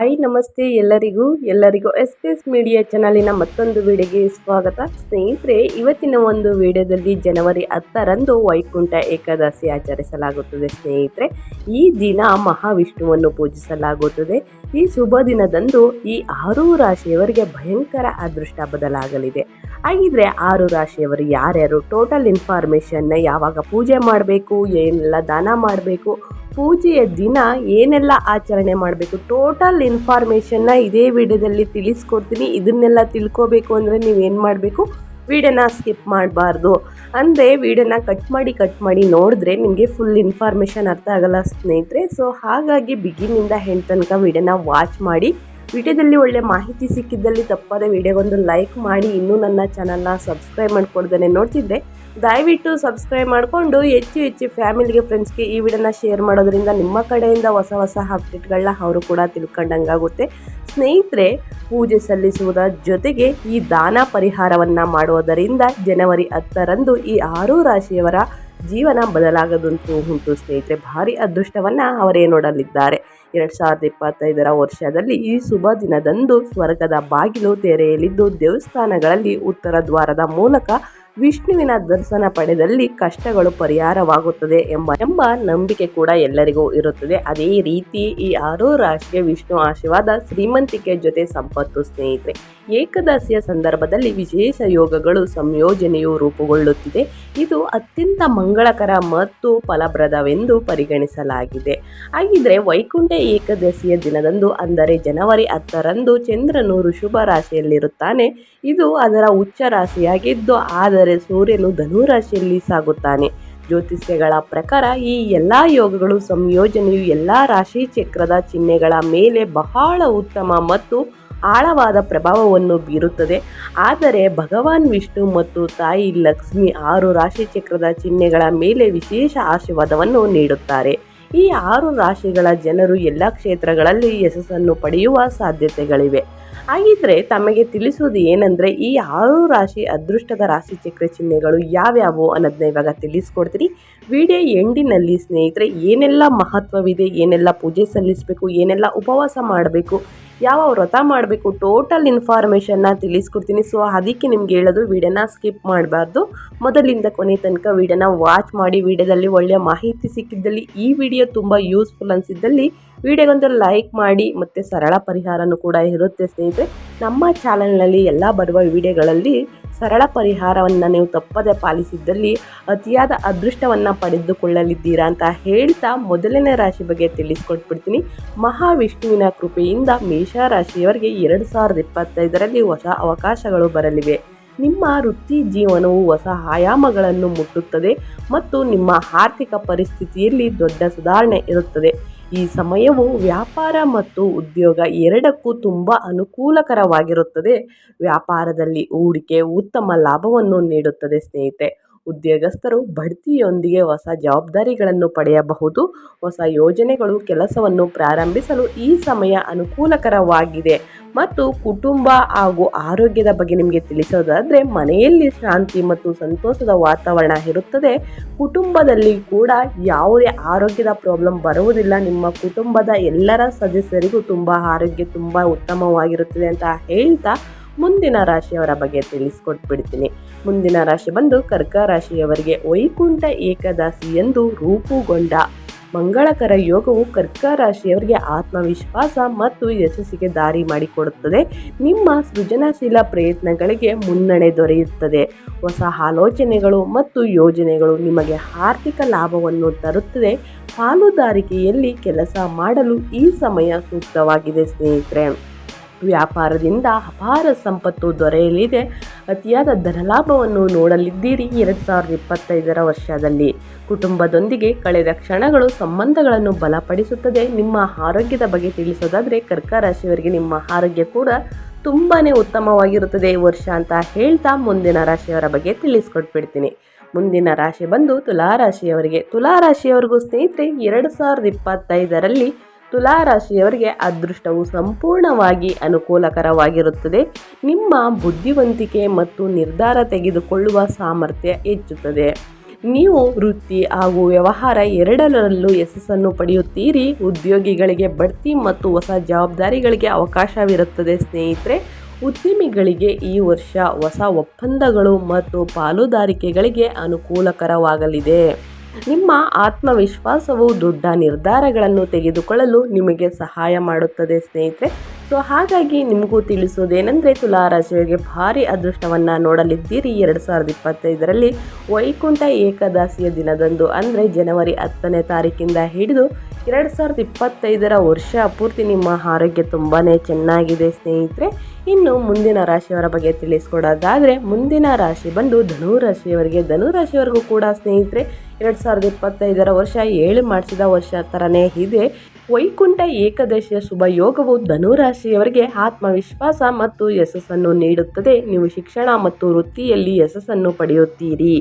Hi ನಮಸ್ತೆ ಎಲ್ಲರಿಗೂ. ಎಲ್ಲರಿಗೂ ಎಸ್ ಪಿ ಎಸ್ ಮೀಡಿಯಾ ಚಾನಲಿನ ಮತ್ತೊಂದು ವಿಡಿಯೋಗೆ ಸ್ವಾಗತ. ಸ್ನೇಹಿತರೆ, ಇವತ್ತಿನ ಒಂದು ವಿಡಿಯೋದಲ್ಲಿ ಜನವರಿ ಹತ್ತರಂದು ವೈಕುಂಠ ಏಕಾದಶಿ ಆಚರಿಸಲಾಗುತ್ತದೆ ಸ್ನೇಹಿತರೆ. ಈ ದಿನ ಮಹಾವಿಷ್ಣುವನ್ನು ಪೂಜಿಸಲಾಗುತ್ತದೆ. ಈ ಶುಭ ದಿನದಂದು ಈ ಆರು ರಾಶಿಯವರಿಗೆ ಭಯಂಕರ ಅದೃಷ್ಟ ಬದಲಾಗಲಿದೆ. ಹಾಗಿದ್ರೆ ಆರು ರಾಶಿಯವರು ಯಾರ್ಯಾರು? ಟೋಟಲ್ ಇನ್ಫಾರ್ಮೇಷನ್ನ ಯಾವಾಗ ಪೂಜೆ ಮಾಡಬೇಕು? ಏನೆಲ್ಲ ದಾನ ಮಾಡಬೇಕು? ಪೂಜೆಯ ದಿನ ಏನೆಲ್ಲ ಆಚರಣೆ ಮಾಡಬೇಕು? ಟೋಟಲ್ ಇನ್ಫಾರ್ಮೇಷನ್ನ ಇದೇ ವಿಡಿಯೋದಲ್ಲಿ ತಿಳಿಸ್ಕೊಡ್ತೀನಿ. ಇದನ್ನೆಲ್ಲ ತಿಳ್ಕೋಬೇಕು ಅಂದರೆ ನೀವೇನು ಮಾಡಬೇಕು? ವಿಡಿಯೋನ ಸ್ಕಿಪ್ ಮಾಡಬಾರ್ದು. ಅಂದರೆ ವಿಡಿಯೋನ ಕಟ್ ಮಾಡಿ ಕಟ್ ಮಾಡಿ ನೋಡಿದ್ರೆ ನಿಮಗೆ ಫುಲ್ ಇನ್ಫಾರ್ಮೇಷನ್ ಅರ್ಥ ಆಗಲ್ಲ ಸ್ನೇಹಿತರೆ. ಸೊ ಹಾಗಾಗಿ ಬಿಗಿನಿಂದ ಹೆಣ್ ತನಕ ವಿಡಿಯೋನ ವಾಚ್ ಮಾಡಿ. ವಿಡಿಯೋದಲ್ಲಿ ಒಳ್ಳೆ ಮಾಹಿತಿ ಸಿಕ್ಕಿದ್ದಲ್ಲಿ ತಪ್ಪದೆ ವಿಡಿಯೋಗೊಂದು ಲೈಕ್ ಮಾಡಿ. ಇನ್ನೂ ನನ್ನ ಚಾನಲ್ನ ಸಬ್ಸ್ಕ್ರೈಬ್ ಮಾಡ್ಕೊಡ್ದೇ ನೋಡ್ತಿದ್ರೆ ದಯವಿಟ್ಟು ಸಬ್ಸ್ಕ್ರೈಬ್ ಮಾಡಿಕೊಂಡು ಹೆಚ್ಚು ಹೆಚ್ಚು ಫ್ಯಾಮಿಲಿಗೆ ಫ್ರೆಂಡ್ಸ್ಗೆ ಈ ವಿಡಿಯೋನ ಶೇರ್ ಮಾಡೋದ್ರಿಂದ ನಿಮ್ಮ ಕಡೆಯಿಂದ ಹೊಸ ಹೊಸ ಅಪ್ಡೇಟ್ಗಳನ್ನ ಅವರು ಕೂಡ ತಿಳ್ಕೊಂಡಂಗಾಗುತ್ತೆ. ಸ್ನೇಹಿತರೆ, ಪೂಜೆ ಸಲ್ಲಿಸುವುದರ ಜೊತೆಗೆ ಈ ದಾನ ಪರಿಹಾರವನ್ನು ಮಾಡುವುದರಿಂದ ಜನವರಿ ಹತ್ತರಂದು ಈ ಆರು ರಾಶಿಯವರ ಜೀವನ ಬದಲಾಗದಂತೂ ಉಂಟು ಸ್ನೇಹಿತರೆ. ಭಾರಿ ಅದೃಷ್ಟವನ್ನು ಅವರೇ ನೋಡಲಿದ್ದಾರೆ. ಎರಡು ಸಾವಿರದ ಇಪ್ಪತ್ತೈದರ ವರ್ಷದಲ್ಲಿ ಈ ಶುಭ ದಿನದಂದು ಸ್ವರ್ಗದ ಬಾಗಿಲು ತೆರೆಯಲಿದ್ದು ದೇವಸ್ಥಾನಗಳಲ್ಲಿ ಉತ್ತರ ದ್ವಾರದ ಮೂಲಕ ವಿಷ್ಣುವಿನ ದರ್ಶನ ಪಡೆದಲ್ಲಿ ಕಷ್ಟಗಳು ಪರಿಹಾರವಾಗುತ್ತದೆ ಎಂಬ ಎಂಬ ನಂಬಿಕೆ ಕೂಡ ಎಲ್ಲರಿಗೂ ಇರುತ್ತದೆ. ಅದೇ ರೀತಿ ಈ ಆರೋ ರಾಶಿಗೆ ವಿಷ್ಣು ಆಶೀರ್ವಾದ, ಶ್ರೀಮಂತಿಕೆ ಜೊತೆ ಸಂಪತ್ತು ಸ್ನೇಹಿತರೆ. ಏಕದಶಿಯ ಸಂದರ್ಭದಲ್ಲಿ ವಿಶೇಷ ಯೋಗಗಳು ಸಂಯೋಜನೆಯು ರೂಪುಗೊಳ್ಳುತ್ತಿದೆ. ಇದು ಅತ್ಯಂತ ಮಂಗಳಕರ ಮತ್ತು ಫಲಪ್ರದವೆಂದು ಪರಿಗಣಿಸಲಾಗಿದೆ. ಹಾಗಿದ್ರೆ ವೈಕುಂಠ ಏಕದಶಿಯ ದಿನದಂದು, ಅಂದರೆ ಜನವರಿ ಹತ್ತರಂದು, ಚಂದ್ರನು ಋಷಭ ರಾಶಿಯಲ್ಲಿರುತ್ತಾನೆ. ಇದು ಅದರ ಉಚ್ಚ ರಾಶಿಯಾಗಿದ್ದು ಆದರೆ ಸೂರ್ಯನು ಧನು ರಾಶಿಯಲ್ಲಿ ಸಾಗುತ್ತಾನೆ. ಜ್ಯೋತಿಷ್ಯಗಳ ಪ್ರಕಾರ ಈ ಎಲ್ಲ ಯೋಗಗಳು ಸಂಯೋಜನೆಯು ಎಲ್ಲ ರಾಶಿ ಚಕ್ರದ ಚಿಹ್ನೆಗಳ ಮೇಲೆ ಬಹಳ ಉತ್ತಮ ಮತ್ತು ಆಳವಾದ ಪ್ರಭಾವವನ್ನು ಬೀರುತ್ತದೆ. ಆದರೆ ಭಗವಾನ್ ವಿಷ್ಣು ಮತ್ತು ತಾಯಿ ಲಕ್ಷ್ಮಿ ಆರು ರಾಶಿ ಚಕ್ರದ ಚಿಹ್ನೆಗಳ ಮೇಲೆ ವಿಶೇಷ ಆಶೀರ್ವಾದವನ್ನು ನೀಡುತ್ತಾರೆ. ಈ ಆರು ರಾಶಿಗಳ ಜನರು ಎಲ್ಲ ಕ್ಷೇತ್ರಗಳಲ್ಲಿ ಯಶಸ್ಸನ್ನು ಪಡೆಯುವ ಸಾಧ್ಯತೆಗಳಿವೆ. ಹಾಗಿದ್ರೆ ತಮಗೆ ತಿಳಿಸುವುದು ಏನಂದರೆ, ಈ ಆರು ರಾಶಿ ಅದೃಷ್ಟದ ರಾಶಿ ಚಕ್ರ ಚಿಹ್ನೆಗಳು ಯಾವ್ಯಾವು ಅನ್ನೋದನ್ನ ಇವಾಗ ತಿಳಿಸ್ಕೊಡ್ತೀನಿ. ವಿಡಿಯೋ ಎಂಡಿನಲ್ಲಿ ಸ್ನೇಹಿತರೆ, ಏನೆಲ್ಲ ಮಹತ್ವವಿದೆ, ಏನೆಲ್ಲ ಪೂಜೆ ಸಲ್ಲಿಸಬೇಕು, ಏನೆಲ್ಲ ಉಪವಾಸ ಮಾಡಬೇಕು, ಯಾವ ವ್ರತ ಮಾಡಬೇಕು ಟೋಟಲ್ ಇನ್ಫಾರ್ಮೇಷನ್ನ ತಿಳಿಸ್ಕೊಡ್ತೀನಿ. ಸೊ ಅದಕ್ಕೆ ನಿಮ್ಗೆ ಹೇಳೋದು, ವಿಡಿಯೋನ ಸ್ಕಿಪ್ ಮಾಡಬಾರ್ದು. ಮೊದಲಿಂದ ಕೊನೆ ತನಕ ವಿಡಿಯೋನ ವಾಚ್ ಮಾಡಿ, ವಿಡಿಯೋದಲ್ಲಿ ಒಳ್ಳೆಯ ಮಾಹಿತಿ ಸಿಕ್ಕಿದ್ದಲ್ಲಿ ಈ ವಿಡಿಯೋ ತುಂಬ ಯೂಸ್ಫುಲ್ ಅನಿಸಿದ್ದಲ್ಲಿ ವಿಡಿಯೋಗೊಂದು ಲೈಕ್ ಮಾಡಿ ಮತ್ತು ಸರಳ ಪರಿಹಾರನೂ ಕೂಡ ಇರುತ್ತೆ ಸ್ನೇಹಿತರೆ. ನಮ್ಮ ಚಾನಲ್ನಲ್ಲಿ ಎಲ್ಲ ಬರುವ ವಿಡಿಯೋಗಳಲ್ಲಿ ಸರಳ ಪರಿಹಾರವನ್ನು ನೀವು ತಪ್ಪದೆ ಪಾಲಿಸಿದ್ದಲ್ಲಿ ಅತಿಯಾದ ಅದೃಷ್ಟವನ್ನು ಪಡೆದುಕೊಳ್ಳಲಿದ್ದೀರಾ ಅಂತ ಹೇಳ್ತಾ ಮೊದಲನೇ ರಾಶಿ ಬಗ್ಗೆ ತಿಳಿಸ್ಕೊಟ್ಬಿಡ್ತೀನಿ. ಮಹಾವಿಷ್ಣುವಿನ ಕೃಪೆಯಿಂದ ಮೇಷರಾಶಿಯವರಿಗೆ ಎರಡು ಸಾವಿರದ ಇಪ್ಪತ್ತೈದರಲ್ಲಿ ಹೊಸ ಅವಕಾಶಗಳು ಬರಲಿವೆ. ನಿಮ್ಮ ವೃತ್ತಿ ಜೀವನವು ಹೊಸ ಆಯಾಮಗಳನ್ನು ಮುಟ್ಟುತ್ತದೆ ಮತ್ತು ನಿಮ್ಮ ಆರ್ಥಿಕ ಪರಿಸ್ಥಿತಿಯಲ್ಲಿ ದೊಡ್ಡ ಸುಧಾರಣೆ ಇರುತ್ತದೆ. ಈ ಸಮಯವು ವ್ಯಾಪಾರ ಮತ್ತು ಉದ್ಯೋಗ ಎರಡಕ್ಕೂ ತುಂಬ ಅನುಕೂಲಕರವಾಗಿರುತ್ತದೆ. ವ್ಯಾಪಾರದಲ್ಲಿ ಹೂಡಿಕೆ ಉತ್ತಮ ಲಾಭವನ್ನು ನೀಡುತ್ತದೆ ಸ್ನೇಹಿತೆ ಉದ್ಯೋಗಸ್ಥರು ಬಡ್ತಿಯೊಂದಿಗೆ ಹೊಸ ಜವಾಬ್ದಾರಿಗಳನ್ನು ಪಡೆಯಬಹುದು. ಹೊಸ ಯೋಜನೆಗಳು ಕೆಲಸವನ್ನು ಪ್ರಾರಂಭಿಸಲು ಈ ಸಮಯ ಅನುಕೂಲಕರವಾಗಿದೆ. ಮತ್ತು ಕುಟುಂಬ ಹಾಗೂ ಆರೋಗ್ಯದ ಬಗ್ಗೆ ನಿಮಗೆ ತಿಳಿಸೋದಾದರೆ, ಮನೆಯಲ್ಲಿ ಶಾಂತಿ ಮತ್ತು ಸಂತೋಷದ ವಾತಾವರಣ ಇರುತ್ತದೆ. ಕುಟುಂಬದಲ್ಲಿ ಕೂಡ ಯಾವುದೇ ಆರೋಗ್ಯದ ಪ್ರಾಬ್ಲಮ್ ಬರುವುದಿಲ್ಲ. ನಿಮ್ಮ ಕುಟುಂಬದ ಎಲ್ಲರ ಸದಸ್ಯರಿಗೂ ತುಂಬ ಆರೋಗ್ಯ ತುಂಬ ಉತ್ತಮವಾಗಿರುತ್ತದೆ ಅಂತ ಹೇಳ್ತಾ ಮುಂದಿನ ರಾಶಿಯವರ ಬಗ್ಗೆ ತಿಳಿಸ್ಕೊಟ್ಬಿಡ್ತೀನಿ. ಮುಂದಿನ ರಾಶಿ ಬಂದು ಕರ್ಕ ರಾಶಿಯವರಿಗೆ ವೈಕುಂಠ ಏಕದಾಸಿ ಎಂದು ರೂಪುಗೊಂಡ ಮಂಗಳಕರ ಯೋಗವು ಕರ್ಕ ರಾಶಿಯವರಿಗೆ ಆತ್ಮವಿಶ್ವಾಸ ಮತ್ತು ಯಶಸ್ಸಿಗೆ ದಾರಿ ಮಾಡಿಕೊಡುತ್ತದೆ. ನಿಮ್ಮ ಸೃಜನಶೀಲ ಪ್ರಯತ್ನಗಳಿಗೆ ಮುನ್ನಡೆ ದೊರೆಯುತ್ತದೆ. ಹೊಸ ಆಲೋಚನೆಗಳು ಮತ್ತು ಯೋಜನೆಗಳು ನಿಮಗೆ ಆರ್ಥಿಕ ಲಾಭವನ್ನು ತರುತ್ತದೆ. ಪಾಲುದಾರಿಕೆಯಲ್ಲಿ ಕೆಲಸ ಮಾಡಲು ಈ ಸಮಯ ಸೂಕ್ತವಾಗಿದೆ ಸ್ನೇಹಿತರೆ. ವ್ಯಾಪಾರದಿಂದ ಅಪಾರ ಸಂಪತ್ತು ದೊರೆಯಲಿದೆ. ಅತಿಯಾದ ಧನಲಾಭವನ್ನು ನೋಡಲಿದ್ದೀರಿ ಎರಡು ಸಾವಿರದ ಇಪ್ಪತ್ತೈದರ ವರ್ಷದಲ್ಲಿ. ಕುಟುಂಬದೊಂದಿಗೆ ಕಳೆದ ಕ್ಷಣಗಳು ಸಂಬಂಧಗಳನ್ನು ಬಲಪಡಿಸುತ್ತದೆ. ನಿಮ್ಮ ಆರೋಗ್ಯದ ಬಗ್ಗೆ ತಿಳಿಸೋದಾದರೆ ಕರ್ಕ ರಾಶಿಯವರಿಗೆ ನಿಮ್ಮ ಆರೋಗ್ಯ ಕೂಡ ತುಂಬಾ ಉತ್ತಮವಾಗಿರುತ್ತದೆ. ವರ್ಷ ಅಂತ ಹೇಳ್ತಾ ಮುಂದಿನ ರಾಶಿಯವರ ಬಗ್ಗೆ ತಿಳಿಸ್ಕೊಟ್ಬಿಡ್ತೀನಿ. ಮುಂದಿನ ರಾಶಿ ಬಂದು ತುಲಾರಾಶಿಯವರಿಗೆ. ತುಲಾರಾಶಿಯವರಿಗೂ ಸ್ನೇಹಿತರೆ, ಎರಡು ಸಾವಿರದ ಇಪ್ಪತ್ತೈದರಲ್ಲಿ ತುಲಾರಾಶಿಯವರಿಗೆ ಅದೃಷ್ಟವು ಸಂಪೂರ್ಣವಾಗಿ ಅನುಕೂಲಕರವಾಗಿರುತ್ತದೆ. ನಿಮ್ಮ ಬುದ್ಧಿವಂತಿಕೆ ಮತ್ತು ನಿರ್ಧಾರ ತೆಗೆದುಕೊಳ್ಳುವ ಸಾಮರ್ಥ್ಯ ಹೆಚ್ಚುತ್ತದೆ. ನೀವು ವೃತ್ತಿ ಹಾಗೂ ವ್ಯವಹಾರ ಎರಡರಲ್ಲೂ ಯಶಸ್ಸನ್ನು ಪಡೆಯುತ್ತೀರಿ. ಉದ್ಯೋಗಿಗಳಿಗೆ ಬಡ್ತಿ ಮತ್ತು ಹೊಸ ಜವಾಬ್ದಾರಿಗಳಿಗೆ ಅವಕಾಶವಿರುತ್ತದೆ ಸ್ನೇಹಿತರೆ. ಉದ್ಯಮಿಗಳಿಗೆ ಈ ವರ್ಷ ಹೊಸ ಒಪ್ಪಂದಗಳು ಮತ್ತು ಪಾಲುದಾರಿಕೆಗಳಿಗೆ ಅನುಕೂಲಕರವಾಗಲಿದೆ. ನಿಮ್ಮ ಆತ್ಮವಿಶ್ವಾಸವು ದೊಡ್ಡ ನಿರ್ಧಾರಗಳನ್ನು ತೆಗೆದುಕೊಳ್ಳಲು ನಿಮಗೆ ಸಹಾಯ ಮಾಡುತ್ತದೆ, ಸ್ನೇಹಿತರೆ. ಸೊ, ಹಾಗಾಗಿ ನಿಮಗೂ ತಿಳಿಸೋದೇನೆಂದರೆ ತುಲಾರಾಶಿಯವರಿಗೆ ಭಾರಿ ಅದೃಷ್ಟವನ್ನು ನೋಡಲಿದ್ದೀರಿ. ಎರಡು ಸಾವಿರದ ಇಪ್ಪತ್ತೈದರಲ್ಲಿ ವೈಕುಂಠ ಏಕದಾಸಿಯ ದಿನದಂದು, ಅಂದರೆ ಜನವರಿ ಹತ್ತನೇ ತಾರೀಕಿಂದ ಹಿಡಿದು ಎರಡು ಸಾವಿರದ ಇಪ್ಪತ್ತೈದರ ವರ್ಷ ಪೂರ್ತಿ ನಿಮ್ಮ ಆರೋಗ್ಯ ತುಂಬಾ ಚೆನ್ನಾಗಿದೆ, ಸ್ನೇಹಿತರೆ. ಇನ್ನು ಮುಂದಿನ ರಾಶಿಯವರ ಬಗ್ಗೆ ತಿಳಿಸ್ಕೊಡೋದಾದರೆ, ಮುಂದಿನ ರಾಶಿ ಬಂದು ಧನುರಾಶಿಯವರಿಗೆ ರಾಶಿಯವರಿಗೆ ಧನು ರಾಶಿಯವರೆಗೂ ಕೂಡ, ಸ್ನೇಹಿತರೆ ಎರಡು ಸಾವಿರದ ಇಪ್ಪತ್ತೈದರ ವರ್ಷ ಏಳು ಮಾಡಿಸಿದ ವರ್ಷ ಥರನೇ ಇದೆ. ವೈಕುಂಠ ಏಕಾದಶಿಯ ಶುಭ ಯೋಗವು ಧನುರಾಶಿಯವರಿಗೆ ಆತ್ಮವಿಶ್ವಾಸ ಮತ್ತು ಯಶಸ್ಸನ್ನು ನೀಡುತ್ತದೆ. ನೀವು ಶಿಕ್ಷಣ ಮತ್ತು ವೃತ್ತಿಯಲ್ಲಿ ಯಶಸ್ಸನ್ನು ಪಡೆಯುತ್ತೀರಿ.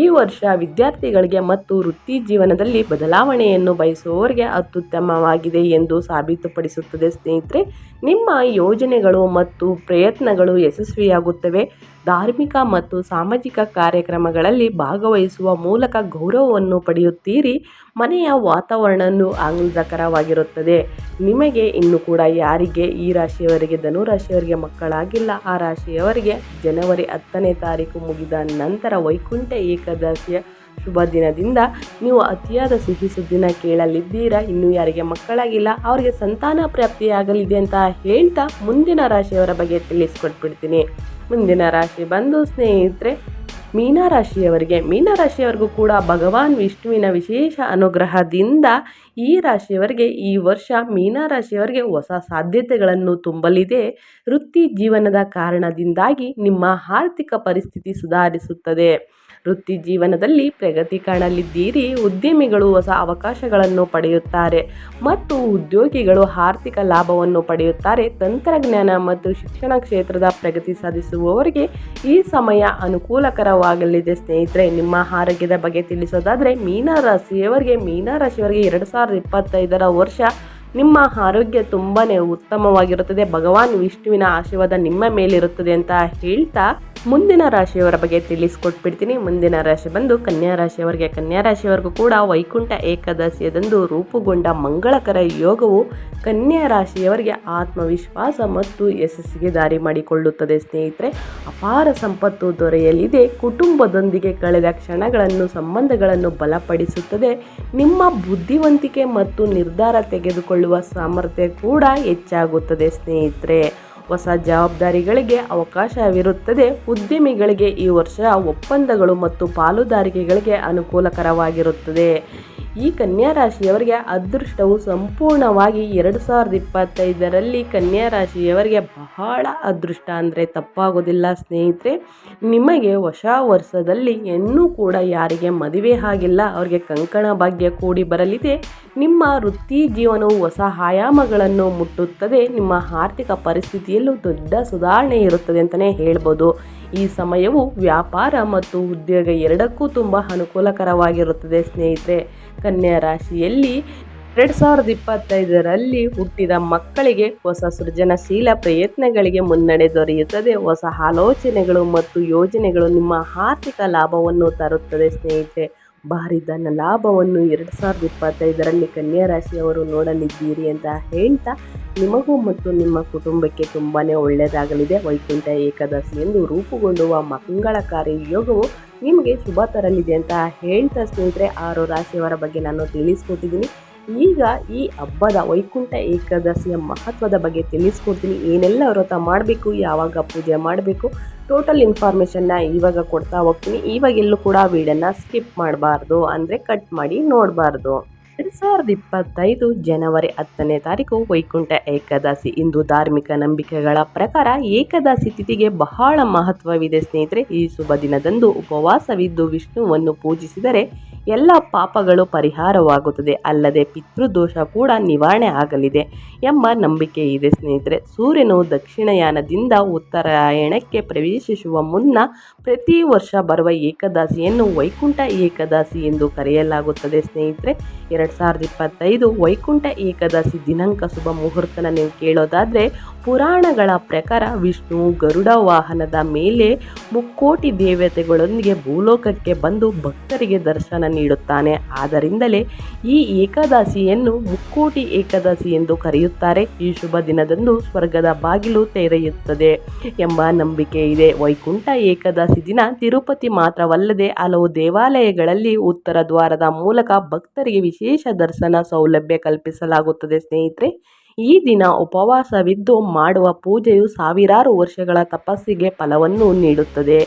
ಈ ವರ್ಷ ವಿದ್ಯಾರ್ಥಿಗಳಿಗೆ ಮತ್ತು ವೃತ್ತಿ ಜೀವನದಲ್ಲಿ ಬದಲಾವಣೆಯನ್ನು ಬಯಸುವವರಿಗೆ ಅತ್ಯುತ್ತಮವಾಗಿದೆ ಎಂದು ಸಾಬೀತುಪಡಿಸುತ್ತದೆ. ಸ್ನೇಹಿತರೆ, ನಿಮ್ಮ ಯೋಜನೆಗಳು ಮತ್ತು ಪ್ರಯತ್ನಗಳು ಯಶಸ್ವಿಯಾಗುತ್ತವೆ. ಧಾರ್ಮಿಕ ಮತ್ತು ಸಾಮಾಜಿಕ ಕಾರ್ಯಕ್ರಮಗಳಲ್ಲಿ ಭಾಗವಹಿಸುವ ಮೂಲಕ ಗೌರವವನ್ನು ಪಡೆಯುತ್ತೀರಿ. ಮನೆಯ ವಾತಾವರಣವು ಆಹ್ಲಾದಕರವಾಗಿರುತ್ತದೆ. ನಿಮಗೆ ಇನ್ನು ಕೂಡ ಯಾರಿಗೆ? ಈ ರಾಶಿಯವರಿಗೆ ಧನು ರಾಶಿಯವರಿಗೆ ಮಕ್ಕಳಾಗಿಲ್ಲ. ಆ ರಾಶಿಯವರಿಗೆ ಜನವರಿ ಹತ್ತನೇ ತಾರೀಕು ಮುಗಿದ ನಂತರ ವೈಕುಂಠ ಏಕಾದಶಿಯ ಶುಭ ದಿನದಿಂದ ನೀವು ಅತಿಯಾದ ಸಿಹಿ ಸುದ್ದಿನ ಕೇಳಲಿದ್ದೀರಾ? ಇನ್ನು ಯಾರಿಗೆ ಮಕ್ಕಳಾಗಿಲ್ಲ, ಅವರಿಗೆ ಸಂತಾನ ಪ್ರಾಪ್ತಿಯಾಗಲಿದೆ ಅಂತ ಹೇಳ್ತಾ ಮುಂದಿನ ರಾಶಿಯವರ ಬಗ್ಗೆ ತಿಳಿಸ್ಕೊಟ್ಬಿಡ್ತೀನಿ. ಮುಂದಿನ ರಾಶಿ ಬಂದು ಸ್ನೇಹಿತರೆ ಮೀನರಾಶಿಯವರಿಗೆ ಮೀನರಾಶಿಯವರಿಗೂ ಕೂಡ ಭಗವಾನ್ ವಿಷ್ಣುವಿನ ವಿಶೇಷ ಅನುಗ್ರಹದಿಂದ ಈ ರಾಶಿಯವರಿಗೆ ಈ ವರ್ಷ ಮೀನರಾಶಿಯವರಿಗೆ ಹೊಸ ಸಾಧ್ಯತೆಗಳನ್ನು ತುಂಬಲಿದೆ. ವೃತ್ತಿ ಜೀವನದ ಕಾರಣದಿಂದಾಗಿ ನಿಮ್ಮ ಆರ್ಥಿಕ ಪರಿಸ್ಥಿತಿ ಸುಧಾರಿಸುತ್ತದೆ. ವೃತ್ತಿ ಜೀವನದಲ್ಲಿ ಪ್ರಗತಿ ಕಾಣಲಿದ್ದೀರಿ, ಉದ್ಯಮಿಗಳು ಹೊಸ ಅವಕಾಶಗಳನ್ನು ಪಡೆಯುತ್ತಾರೆ ಮತ್ತು ಉದ್ಯೋಗಿಗಳು ಆರ್ಥಿಕ ಲಾಭವನ್ನು ಪಡೆಯುತ್ತಾರೆ. ತಂತ್ರಜ್ಞಾನ ಮತ್ತು ಶಿಕ್ಷಣ ಕ್ಷೇತ್ರದ ಪ್ರಗತಿ ಸಾಧಿಸುವವರಿಗೆ ಈ ಸಮಯ ಅನುಕೂಲಕರವಾಗಲಿದೆ. ಸ್ನೇಹಿತರೆ, ನಿಮ್ಮ ಆರೋಗ್ಯದ ಬಗ್ಗೆ ತಿಳಿಸೋದಾದರೆ, ಮೀನರಾಶಿಯವರಿಗೆ ಮೀನರಾಶಿಯವರಿಗೆ ಎರಡು ಸಾವಿರದ ಇಪ್ಪತ್ತೈದರ ವರ್ಷ ನಿಮ್ಮ ಆರೋಗ್ಯ ತುಂಬಾ ಉತ್ತಮವಾಗಿರುತ್ತದೆ. ಭಗವಾನ್ ವಿಷ್ಣುವಿನ ಆಶೀರ್ವಾದ ನಿಮ್ಮ ಮೇಲಿರುತ್ತದೆ ಅಂತ ಹೇಳ್ತಾ ಮುಂದಿನ ರಾಶಿಯವರ ಬಗ್ಗೆ ತಿಳಿಸ್ಕೊಟ್ಬಿಡ್ತೀನಿ. ಮುಂದಿನ ರಾಶಿ ಬಂದು ಕನ್ಯಾ ರಾಶಿಯವರಿಗೆ, ಕನ್ಯಾ ರಾಶಿಯವರೆಗೂ ಕೂಡ ವೈಕುಂಠ ಏಕಾದಶಿಯದಂದು ರೂಪುಗೊಂಡ ಮಂಗಳಕರ ಯೋಗವು ಕನ್ಯಾ ರಾಶಿಯವರಿಗೆ ಆತ್ಮವಿಶ್ವಾಸ ಮತ್ತು ಯಶಸ್ಸಿಗೆ ದಾರಿ ಮಾಡಿಕೊಳ್ಳುತ್ತದೆ. ಸ್ನೇಹಿತರೆ, ಅಪಾರ ಸಂಪತ್ತು ದೊರೆಯಲಿದೆ. ಕುಟುಂಬದೊಂದಿಗೆ ಕಳೆದ ಕ್ಷಣಗಳನ್ನು, ಸಂಬಂಧಗಳನ್ನು ಬಲಪಡಿಸುತ್ತದೆ. ನಿಮ್ಮ ಬುದ್ಧಿವಂತಿಕೆ ಮತ್ತು ನಿರ್ಧಾರ ತೆಗೆದುಕೊಳ್ಳುವ ಸಾಮರ್ಥ್ಯ ಕೂಡ ಹೆಚ್ಚಾಗುತ್ತದೆ ಸ್ನೇಹಿತರೆ. ಹೊಸ ಜವಾಬ್ದಾರಿಗಳಿಗೆ ಅವಕಾಶವಿರುತ್ತದೆ. ಉದ್ಯಮಿಗಳಿಗೆ ಈ ವರ್ಷ ಒಪ್ಪಂದಗಳು ಮತ್ತು ಪಾಲುದಾರಿಕೆಗಳಿಗೆ ಅನುಕೂಲಕರವಾಗಿರುತ್ತದೆ. ಈ ಕನ್ಯಾ ರಾಶಿಯವರಿಗೆ ಅದೃಷ್ಟವು ಸಂಪೂರ್ಣವಾಗಿ ಎರಡು ಸಾವಿರದ ಇಪ್ಪತ್ತೈದರಲ್ಲಿ ಕನ್ಯಾ ರಾಶಿಯವರಿಗೆ ಬಹಳ ಅದೃಷ್ಟ ಅಂದರೆ ತಪ್ಪಾಗೋದಿಲ್ಲ ಸ್ನೇಹಿತರೆ. ನಿಮಗೆ ಹೊಸ ವರ್ಷದಲ್ಲಿ ಇನ್ನೂ ಕೂಡ ಯಾರಿಗೆ ಮದುವೆ ಆಗಿಲ್ಲ, ಅವರಿಗೆ ಕಂಕಣ ಭಾಗ್ಯ ಕೂಡಿ ಬರಲಿದೆ, ನಿಮ್ಮ ವೃತ್ತಿ ಜೀವನವು ಹೊಸ ಆಯಾಮಗಳನ್ನು ಮುಟ್ಟುತ್ತದೆ, ನಿಮ್ಮ ಆರ್ಥಿಕ ಪರಿಸ್ಥಿತಿಯಲ್ಲೂ ದೊಡ್ಡ ಸುಧಾರಣೆ ಇರುತ್ತದೆ ಅಂತಲೇ ಹೇಳ್ಬೋದು. ಈ ಸಮಯವು ವ್ಯಾಪಾರ ಮತ್ತು ಉದ್ಯೋಗ ಎರಡಕ್ಕೂ ತುಂಬ ಅನುಕೂಲಕರವಾಗಿರುತ್ತದೆ ಸ್ನೇಹಿತರೆ. ಕನ್ಯಾ ರಾಶಿಯಲ್ಲಿ ಎರಡು ಸಾವಿರದ ಇಪ್ಪತ್ತೈದರಲ್ಲಿ ಹುಟ್ಟಿದ ಮಕ್ಕಳಿಗೆ ಹೊಸ ಸೃಜನಶೀಲ ಪ್ರಯತ್ನಗಳಿಗೆ ಮುನ್ನಡೆ ದೊರೆಯುತ್ತದೆ. ಹೊಸ ಆಲೋಚನೆಗಳು ಮತ್ತು ಯೋಜನೆಗಳು ನಿಮ್ಮ ಆರ್ಥಿಕ ಲಾಭವನ್ನು ತರುತ್ತದೆ ಸ್ನೇಹಿತರೆ. ಭಾರಿ ಧನ ಲಾಭವನ್ನು ಎರಡು ಸಾವಿರದ ಇಪ್ಪತ್ತೈದರಲ್ಲಿ ಕನ್ಯಾ ರಾಶಿಯವರು ನೋಡಲಿದ್ದೀರಿ ಅಂತ ಹೇಳ್ತಾ ನಿಮಗೂ ಮತ್ತು ನಿಮ್ಮ ಕುಟುಂಬಕ್ಕೆ ತುಂಬಾ ಒಳ್ಳೆಯದಾಗಲಿದೆ. ವೈಕುಂಠ ಏಕಾದಶಿ ಎಂದು ರೂಪುಗೊಳ್ಳುವ ಮಂಗಳಕಾರಿ ಯೋಗವು ನಿಮಗೆ ಶುಭ ತರಲಿದೆ ಅಂತ ಹೇಳ್ತಾ ಸ್ನೇಹಿತರೆ, ಆರು ರಾಶಿಯವರ ಬಗ್ಗೆ ನಾನು ತಿಳಿಸ್ಕೊಟ್ಟಿದ್ದೀನಿ. ಈಗ ಈ ಹಬ್ಬದ ವೈಕುಂಠ ಏಕಾದಶಿಯ ಮಹತ್ವದ ಬಗ್ಗೆ ತಿಳಿಸ್ಕೊಡ್ತೀನಿ. ಏನೆಲ್ಲ ವ್ರತ ಮಾಡಬೇಕು, ಯಾವಾಗ ಪೂಜೆ ಮಾಡಬೇಕು ಟೋಟಲ್ ಇನ್ಫಾರ್ಮೇಷನ್ನ ಇವಾಗ ಕೊಡ್ತಾ ಹೋಗ್ತೀನಿ. ಇವಾಗೆಲ್ಲೂ ಕೂಡ ವೀಡನ್ನು ಸ್ಕಿಪ್ ಮಾಡಬಾರ್ದು, ಅಂದರೆ ಕಟ್ ಮಾಡಿ ನೋಡಬಾರ್ದು. ಎರಡು ಸಾವಿರದ ಇಪ್ಪತ್ತೈದು ಜನವರಿ ಹತ್ತನೇ ತಾರೀಕು ವೈಕುಂಠ ಏಕಾದಶಿ. ಇಂದು ಧಾರ್ಮಿಕ ನಂಬಿಕೆಗಳ ಪ್ರಕಾರ ಏಕಾದಶಿ ತಿಥಿಗೆ ಬಹಳ ಮಹತ್ವವಿದೆ ಸ್ನೇಹಿತರೆ. ಈ ಶುಭ ದಿನದಂದು ಉಪವಾಸವಿದ್ದು ವಿಷ್ಣುವನ್ನು ಪೂಜಿಸಿದರೆ ಎಲ್ಲ ಪಾಪಗಳು ಪರಿಹಾರವಾಗುತ್ತದೆ. ಅಲ್ಲದೆ ಪಿತೃದೋಷ ಕೂಡ ನಿವಾರಣೆ ಆಗಲಿದೆ ಎಂಬ ನಂಬಿಕೆ ಇದೆ ಸ್ನೇಹಿತರೆ. ಸೂರ್ಯನು ದಕ್ಷಿಣಯಾನದಿಂದ ಉತ್ತರಾಯಣಕ್ಕೆ ಪ್ರವೇಶಿಸುವ ಮುನ್ನ ಪ್ರತಿ ವರ್ಷ ಬರುವ ಏಕದಾಸಿಯನ್ನು ವೈಕುಂಠ ಏಕದಾಸಿ ಎಂದು ಕರೆಯಲಾಗುತ್ತದೆ ಸ್ನೇಹಿತರೆ. ಎರಡು ಸಾವಿರದ ಇಪ್ಪತ್ತೈದು ವೈಕುಂಠ ಏಕದಾಸಿ ದಿನಾಂಕ ಶುಭ ಮುಹೂರ್ತನ ನೀವು ಕೇಳೋದಾದರೆ ಪುರಾಣಗಳ ಪ್ರಕಾರ ವಿಷ್ಣು ಗರುಡ ವಾಹನದ ಮೇಲೆ ಮುಕ್ಕೋಟಿ ದೇವತೆಗಳೊಂದಿಗೆ ಭೂಲೋಕಕ್ಕೆ ಬಂದು ಭಕ್ತರಿಗೆ ದರ್ಶನ ನೀಡುತ್ತಾನೆ. ಆದ್ದರಿಂದಲೇ ಈ ಏಕಾದಶಿಯನ್ನು ಮುಕ್ಕೋಟಿ ಏಕಾದಶಿ ಎಂದು ಕರೆಯುತ್ತಾರೆ. ಈ ಶುಭ ದಿನದಂದು ಸ್ವರ್ಗದ ಬಾಗಿಲು ತೆರೆಯುತ್ತದೆ ಎಂಬ ನಂಬಿಕೆ ಇದೆ. ವೈಕುಂಠ ಏಕಾದಶಿ ದಿನ ತಿರುಪತಿ ಮಾತ್ರವಲ್ಲದೆ ಹಲವು ದೇವಾಲಯಗಳಲ್ಲಿ ಉತ್ತರ ದ್ವಾರದ ಮೂಲಕ ಭಕ್ತರಿಗೆ ವಿಶೇಷ ದರ್ಶನ ಸೌಲಭ್ಯ ಕಲ್ಪಿಸಲಾಗುತ್ತದೆ. ಸ್ನೇಹಿತರೆ, ಈ ದಿನ ಉಪವಾಸವಿದ್ದು ಮಾಡುವ ಪೂಜೆಯು ಸಾವಿರಾರು ವರ್ಷಗಳ ತಪಸ್ಸಿಗೆ ಫಲವನ್ನು ನೀಡುತ್ತದೆ.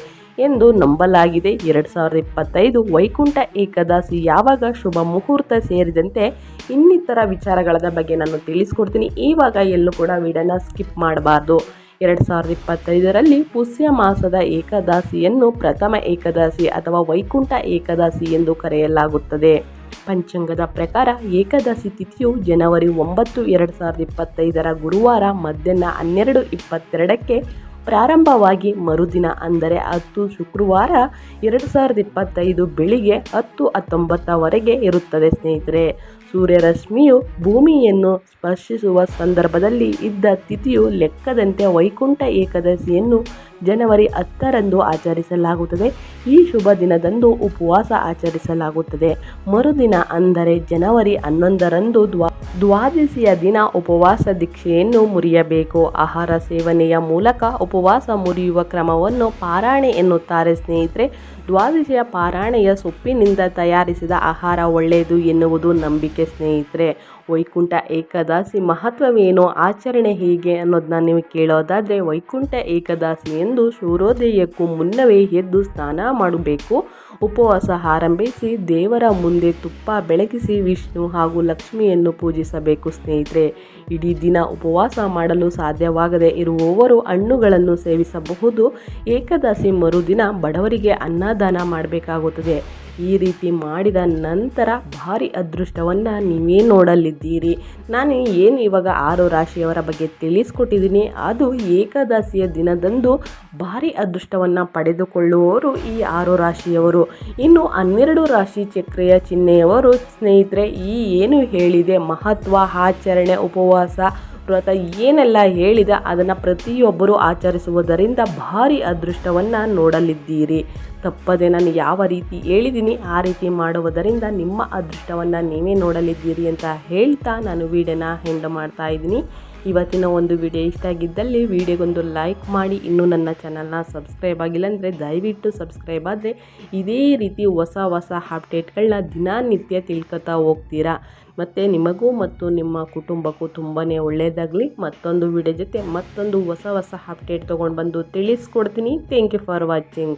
ಎಂದು ನಂಬಲಾಗಿದೆ. ಎರಡು ಸಾವಿರದ ಇಪ್ಪತ್ತೈದು ವೈಕುಂಠ ಏಕಾದಶಿ ಯಾವಾಗ ಶುಭ ಮುಹೂರ್ತ ಸೇರಿದಂತೆ ಇನ್ನಿತರ ವಿಚಾರಗಳ ಬಗ್ಗೆ ನಾನು ತಿಳಿಸ್ಕೊಡ್ತೀನಿ. ಈವಾಗ ಎಲ್ಲೂ ಕೂಡ ವಿಡನ ಸ್ಕಿಪ್ ಮಾಡಬಾರ್ದು. ಎರಡು ಸಾವಿರದ ಇಪ್ಪತ್ತೈದರಲ್ಲಿ ಪುಷ್ಯ ಮಾಸದ ಏಕಾದಶಿಯನ್ನು ಪ್ರಥಮ ಏಕಾದಶಿ ಅಥವಾ ವೈಕುಂಠ ಏಕಾದಶಿ ಎಂದು ಕರೆಯಲಾಗುತ್ತದೆ. ಪಂಚಾಂಗದ ಪ್ರಕಾರ ಏಕಾದಶಿ ತಿಥಿಯು ಜನವರಿ ಒಂಬತ್ತು, ಎರಡು ಸಾವಿರದ ಇಪ್ಪತ್ತೈದರ ಗುರುವಾರ ಮಧ್ಯಾಹ್ನ ಹನ್ನೆರಡು ಇಪ್ಪತ್ತೆರಡಕ್ಕೆ ಪ್ರಾರಂಭವಾಗಿ ಮರುದಿನ ಅಂದರೆ ಹತ್ತು ಶುಕ್ರವಾರ ಎರಡು ಸಾವಿರದ ಇಪ್ಪತ್ತೈದು ಬೆಳಿಗ್ಗೆ ಹತ್ತು ಹತ್ತೊಂಬತ್ತವರೆಗೆ ಇರುತ್ತದೆ ಸ್ನೇಹಿತರೆ. ಸೂರ್ಯರಶ್ಮಿಯು ಭೂಮಿಯನ್ನು ಸ್ಪರ್ಶಿಸುವ ಸಂದರ್ಭದಲ್ಲಿ ಇದ್ದ ತಿಥಿಯು ಲೆಕ್ಕದಂತೆ ವೈಕುಂಠ ಏಕಾದಶಿಯನ್ನು ಜನವರಿ ಹತ್ತರಂದು ಆಚರಿಸಲಾಗುತ್ತದೆ. ಈ ಶುಭ ದಿನದಂದು ಉಪವಾಸ ಆಚರಿಸಲಾಗುತ್ತದೆ. ಮರುದಿನ ಅಂದರೆ ಜನವರಿ ಹನ್ನೊಂದರಂದು ದ್ವಾ, ದ್ವಾದಶಿಯ ದಿನ ಉಪವಾಸ ದೀಕ್ಷೆಯನ್ನು ಮುರಿಯಬೇಕು. ಆಹಾರ ಸೇವನೆಯ ಮೂಲಕ ಉಪವಾಸ ಮುರಿಯುವ ಕ್ರಮವನ್ನು ಪಾರಾಣೆ ಎನ್ನುತ್ತಾರೆ ಸ್ನೇಹಿತರೆ. ದ್ವಾದಶಿಯ ಪಾರಾಣೆಯ ಸೊಪ್ಪಿನಿಂದ ತಯಾರಿಸಿದ ಆಹಾರ ಒಳ್ಳೆಯದು ಎನ್ನುವುದು ನಂಬಿಕೆ ಸ್ನೇಹಿತರೆ. ವೈಕುಂಠ ಏಕದಾಸಿ ಮಹತ್ವವೇನು, ಆಚರಣೆ ಹೇಗೆ ಅನ್ನೋದನ್ನ ನೀವು ಕೇಳೋದಾದರೆ ವೈಕುಂಠ ಏಕದಾಸಿ ಎಂದು ಸೂರ್ಯೋದಯಕ್ಕೂ ಮುನ್ನವೇ ಎದ್ದು ಸ್ನಾನ ಮಾಡಬೇಕು. ಉಪವಾಸ ಆರಂಭಿಸಿ ದೇವರ ಮುಂದೆ ತುಪ್ಪ ಬೆಳಗಿಸಿ ವಿಷ್ಣು ಹಾಗೂ ಲಕ್ಷ್ಮಿಯನ್ನು ಪೂಜಿಸಬೇಕು ಸ್ನೇಹಿತರೆ. ಇಡೀ ದಿನ ಉಪವಾಸ ಮಾಡಲು ಸಾಧ್ಯವಾಗದೆ ಇರುವವರು ಹಣ್ಣುಗಳನ್ನು ಸೇವಿಸಬಹುದು. ಏಕದಾಸಿ ಮರುದಿನ ಬಡವರಿಗೆ ಅನ್ನದಾನ ಮಾಡಬೇಕಾಗುತ್ತದೆ. ಈ ರೀತಿ ಮಾಡಿದ ನಂತರ ಭಾರಿ ಅದೃಷ್ಟವನ್ನು ನೀವೇ ನೋಡಲಿದ್ದೀರಿ. ನಾನು ಏನು ಇವಾಗ ಆರು ರಾಶಿಯವರ ಬಗ್ಗೆ ತಿಳಿಸ್ಕೊಟ್ಟಿದ್ದೀನಿ. ಅದು ಏಕಾದಶಿಯ ದಿನದಂದು ಭಾರಿ ಅದೃಷ್ಟವನ್ನು ಪಡೆದುಕೊಳ್ಳುವವರು ಈ ಆರು ರಾಶಿಯವರು. ಇನ್ನು ಹನ್ನೆರಡು ರಾಶಿ ಚಕ್ರೆಯ ಚಿಹ್ನೆಯವರು ಸ್ನೇಹಿತರೆ, ಈ ಏನು ಹೇಳಿದೆ, ಮಹತ್ವ, ಆಚರಣೆ, ಉಪವಾಸ ವ್ರತ ಏನೆಲ್ಲ ಹೇಳಿದ ಅದನ್ನು ಪ್ರತಿಯೊಬ್ಬರು ಆಚರಿಸುವುದರಿಂದ ಭಾರಿ ಅದೃಷ್ಟವನ್ನು ನೋಡಲಿದ್ದೀರಿ. ತಪ್ಪದೆ ನಾನು ಯಾವ ರೀತಿ ಹೇಳಿದ್ದೀನಿ ಆ ರೀತಿ ಮಾಡುವುದರಿಂದ ನಿಮ್ಮ ಅದೃಷ್ಟವನ್ನು ನೀವೇ ನೋಡಲಿದ್ದೀರಿ ಅಂತ ಹೇಳ್ತಾ ನಾನು ವೀಡಿಯೋನ ಹೆಂಡ್ ಮಾಡ್ತಾ ಇದ್ದೀನಿ. ಇವತ್ತಿನ ಒಂದು ವಿಡಿಯೋ ಇಷ್ಟ ಆಗಿದ್ದಲ್ಲಿ ವಿಡಿಯೋಗೊಂದು ಲೈಕ್ ಮಾಡಿ. ಇನ್ನೂ ನನ್ನ ಚಾನಲ್ನ ಸಬ್ಸ್ಕ್ರೈಬ್ ಆಗಿಲ್ಲ ಅಂದರೆ ದಯವಿಟ್ಟು ಸಬ್ಸ್ಕ್ರೈಬ್ ಆದರೆ ಇದೇ ರೀತಿ ಹೊಸ ಹೊಸ ಅಪ್ಡೇಟ್ಗಳನ್ನ ದಿನನಿತ್ಯ ತಿಳ್ಕೊತಾ ಹೋಗ್ತೀರಾ. ಮತ್ತು ನಿಮಗೂ ಮತ್ತು ನಿಮ್ಮ ಕುಟುಂಬಕ್ಕೂ ತುಂಬಾ ಒಳ್ಳೆಯದಾಗಲಿ ಮತ್ತೊಂದು ವಿಡಿಯೋ ಜೊತೆ ಮತ್ತೊಂದು ಹೊಸ ಹೊಸ ಅಪ್ಡೇಟ್ ತೊಗೊಂಡು ಬಂದು ತಿಳಿಸ್ಕೊಡ್ತೀನಿ. Thank you for watching